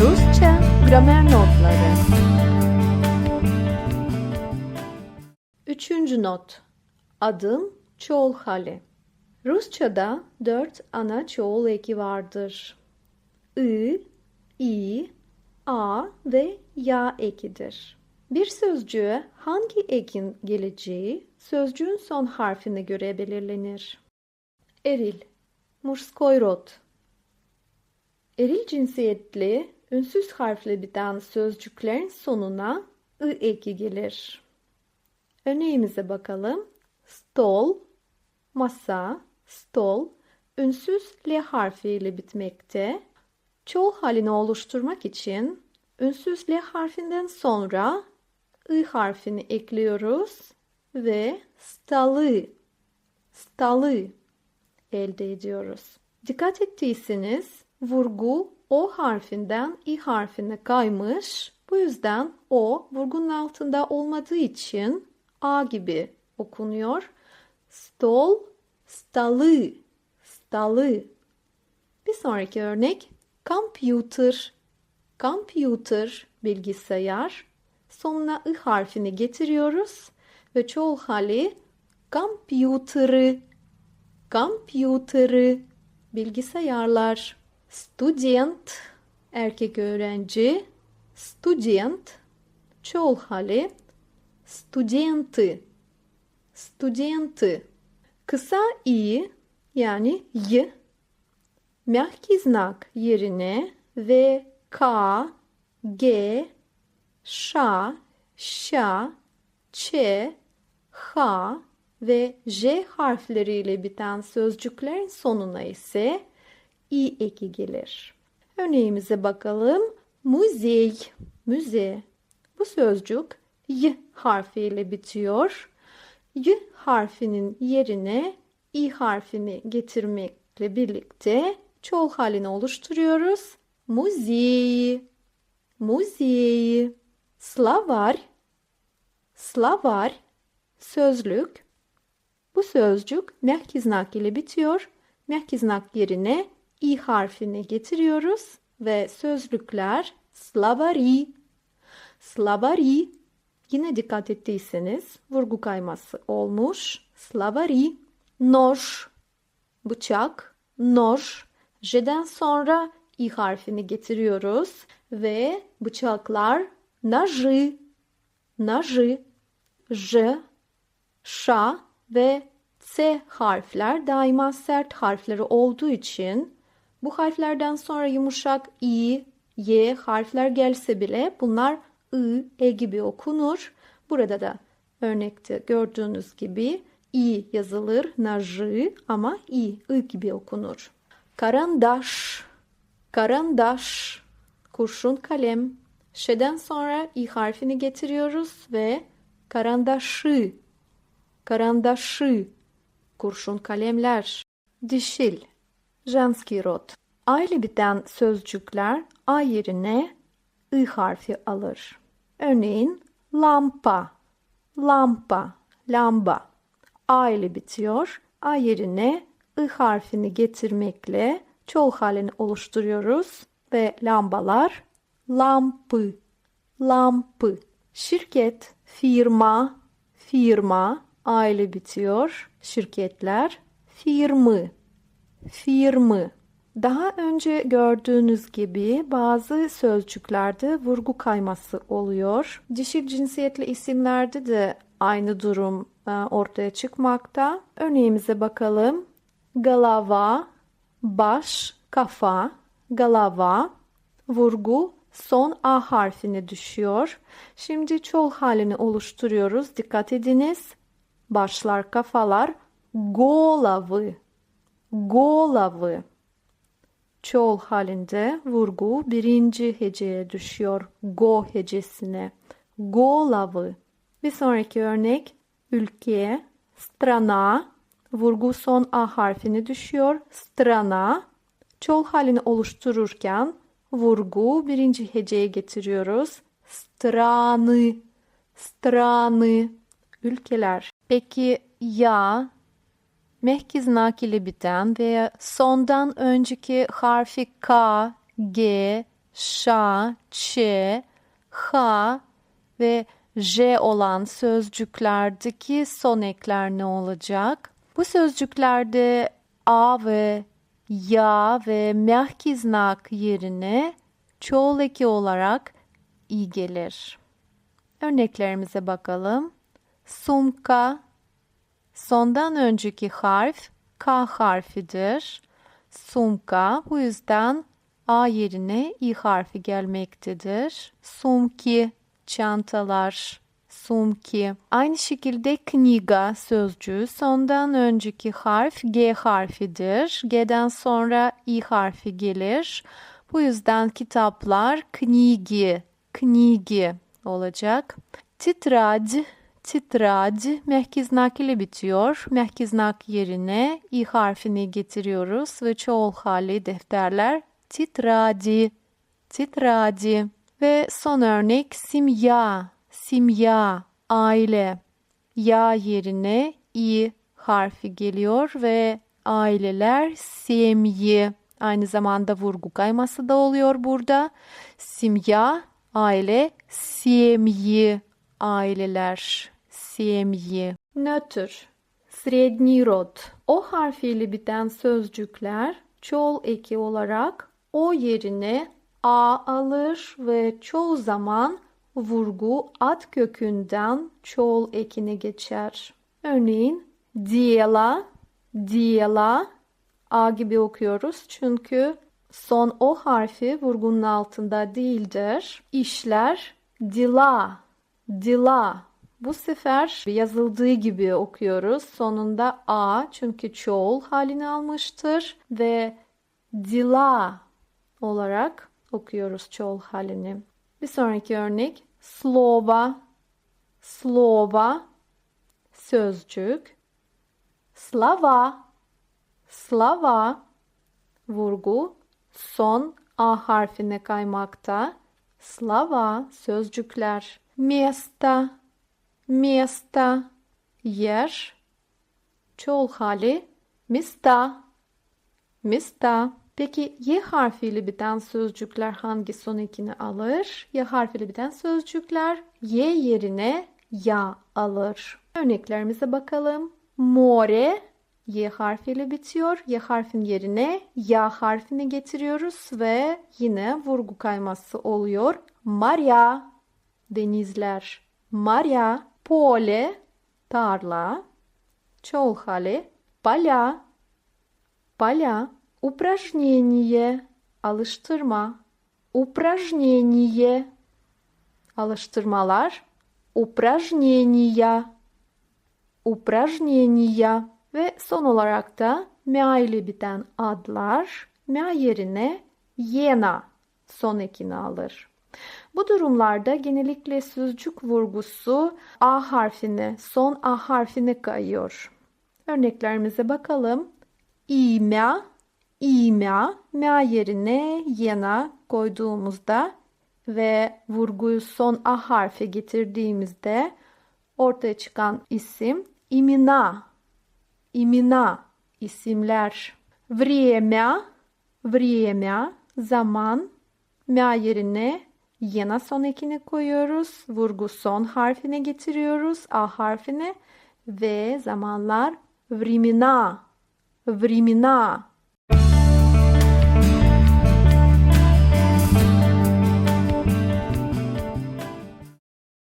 Rusça gramer notları. Üçüncü not. Adım çoğul hali. Rusçada dört ana çoğul eki vardır. I, i, a ve ya ekidir. Bir sözcüğe hangi ekin geleceği sözcüğün son harfine göre belirlenir. Eril, murskoy rod. Eril cinsiyetli, ünsüz harfle biten sözcüklerin sonuna ı eki gelir. Örneğimize bakalım. Stol, masa, stol, ünsüz L harfiyle bitmekte. Çoğul halini oluşturmak için ünsüz L harfinden sonra I harfini ekliyoruz ve stalı, stalı elde ediyoruz. Dikkat ettiyseniz vurgu O harfinden I harfine kaymış. Bu yüzden O vurgunun altında olmadığı için A gibi okunuyor. Stol, stalı, stalı. Bir sonraki örnek computer, computer bilgisayar. Sonuna I harfini getiriyoruz ve çoğul hali computer'ı, computer'ı bilgisayarlar. Student erkek öğrenci, student çoğul hali. Studenti, studenti. Kısa i yani y. Mehki znak yerine v, k, g, ş, ş, ç, h ve j harfleriyle biten sözcüklerin sonuna ise i eki gelir. Örneğimize bakalım. Müzey, müze. Bu sözcük y harfiyle bitiyor. Y harfinin yerine i harfini getirmekle birlikte çoğul halini oluşturuyoruz. Müzeyi, müzeyi. Slavar, slavar, sözlük. Bu sözcük mehkiznak ile bitiyor. Mehkiznak yerine i harfini getiriyoruz ve sözlükler slavari, slavari. Yine dikkat ettiyseniz vurgu kayması olmuş. Slavari, nor, bıçak, nor. J'den sonra i harfini getiriyoruz ve bıçaklar najı, najı, j, şa ve s harfler daima sert harfleri olduğu için bu harflerden sonra yumuşak i, y harfler gelse bile bunlar ı, e gibi okunur. Burada da örnekte gördüğünüz gibi i yazılır, najı ama i, ı gibi okunur. Karandaş, karandaş, kurşun kalem. Ş'den sonra i harfini getiriyoruz ve karandaşı, karandaşı, kurşun kalemler. Dişil, jenski rod. A biten sözcükler A yerine I harfi alır. Örneğin lampa, lampa, lamba. A ile bitiyor. A yerine I harfini getirmekle çoğul halini oluşturuyoruz ve lambalar lampı, lampı. Şirket, firma, firma, A ile bitiyor. Şirketler, firmı, firmı. Daha önce gördüğünüz gibi bazı sözcüklerde vurgu kayması oluyor. Dişil cinsiyetli isimlerde de aynı durum e, ortaya çıkmakta. Örneğimize bakalım. Galava, baş, kafa, galava, vurgu, son A harfine düşüyor. Şimdi çoğul halini oluşturuyoruz. Dikkat ediniz. Başlar kafalar, golavı головы. Çoğul halinde vurgu birinci heceye düşüyor. Go hecesine. Головы. Bir sonraki örnek ülke, strana, vurgu son A harfini düşüyor. Strana. Çoğul halini oluştururken vurgu birinci heceye getiriyoruz. Strany, strany, ülkeler. Peki ya, mehki znak ile biten veya sondan önceki harfi K, G, şa, ç, ha ve j olan sözcüklerdeki son ekler ne olacak? Bu sözcüklerde a ve ya ve merkeznak yerine çoğul eki olarak i gelir. Örneklerimize bakalım. Sumka, sondan önceki harf K harfidir. Sumka bu yüzden A yerine i harfi gelmektedir. Sumki, çantalar, sumki. Aynı şekilde kniga sözcüğü sondan önceki harf G harfidir. G'den sonra i harfi gelir. Bu yüzden kitaplar knigi, knigi olacak. Titrad, titrad mehkiznak ile bitiyor. Mehkiznak yerine i harfini getiriyoruz ve çoğul hali defterler titradi, titradi. Ve son örnek simya, simya, aile. Ya yerine i harfi geliyor ve aileler semyi. Aynı zamanda vurgu kayması da oluyor burada. Simya, aile, semyi, aileler, semyi. Nötr, sredni rod. O harfiyle biten sözcükler çoğul eki olarak o yerine a alır ve çoğu zaman vurgu ad kökünden çoğul ekine geçer. Örneğin diela, diela a gibi okuyoruz çünkü son o harfi vurgunun altında değildir. İşler dila, dila. Bu sefer yazıldığı gibi okuyoruz. Sonunda a çünkü çoğul halini almıştır. Ve dila olarak okuyoruz çoğul halini. Bir sonraki örnek slova, slova sözcük, slava, slava vurgu. Son a harfine kaymakta. Slava sözcükler, miesta, miesta yer, çoğul hali mista, mista. Peki Y harfiyle biten sözcükler hangi son ekini alır? Y harfiyle biten sözcükler Y yerine ya alır. Örneklerimize bakalım. More Y harfiyle bitiyor. Y harfin yerine ya harfini getiriyoruz ve yine vurgu kayması oluyor. Maria denizler. Maria tarla. Çoğul hali palya. Palya Упражнение alıştırma. Упражнение alıştırmalar. Упражнения упражнения ve son olarak da mea ile biten adlar mea yerine yena son ekini alır. Bu durumlarda genellikle sözcük vurgusu A harfine, son A harfine kayıyor. Örneklerimize bakalım. İmya İma, ma yerine yena koyduğumuzda ve vurguyu son a harfi getirdiğimizde ortaya çıkan isim imina, imina isimler. Время, время, zaman, ma yerine yana son ekini koyuyoruz. Vurgu son harfine getiriyoruz. A harfine ve zamanlar vrimina, vrimina